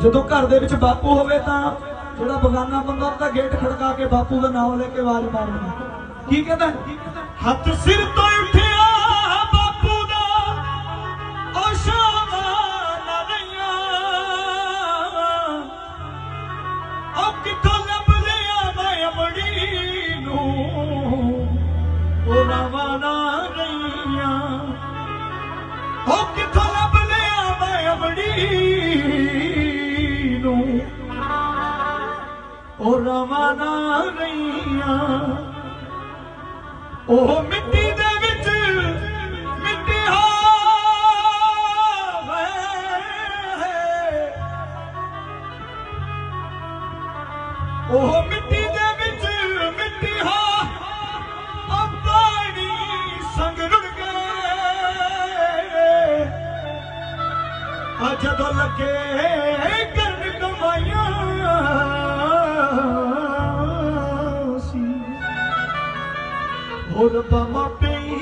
ਜਦੋਂ ਘਰ ਦੇ ਵਿੱਚ ਬਾਪੂ ਹੋਵੇ ਤਾਂ ਜਿਹੜਾ ਬਗਾਨਾ ਬੰਦਾ ਉਹਦਾ ਗੇਟ ਖੜਕਾ ਕੇ ਬਾਪੂ ਦਾ ਨਾਮ ਲੈ ਕੇ ਆਵਾਜ਼ ਮਾਰਦਾ ਕੀ ਕਹਿੰਦਾ? ਹੱਥ ਸਿਰ ਤੋਂ ਉੱਠਿਆ ਬਾਪੂ ਦਾ ਉਹ ਸ਼ਾਮਾਂ ਨਾ ਉਹ ਕਿੱਥੋਂ ਲੱਭ ਲਿਆ ਮੈਂ ਅਮੜੀ ਨੂੰ ਉਹ ਰਵਾਨਾ ਰਹੀਆਂ ਉਹ ਰਵਾਨਾ ਰਹੀਆਂ। ਉਹ ਮਿੱਟੀ ਦੇ ਵਿੱਚ ਮਿੱਟੀ ਹੋਵੇ ਉਹ ਮਿੱਟੀ ਦੇ ਵਿੱਚ ਮਿੱਟੀ ਹੋ ਉਹ ਸੰਗ ਰੁੜ ਗਏ। ਆ ਜਦੋਂ ਲੱਗੇ Hold up on my baby.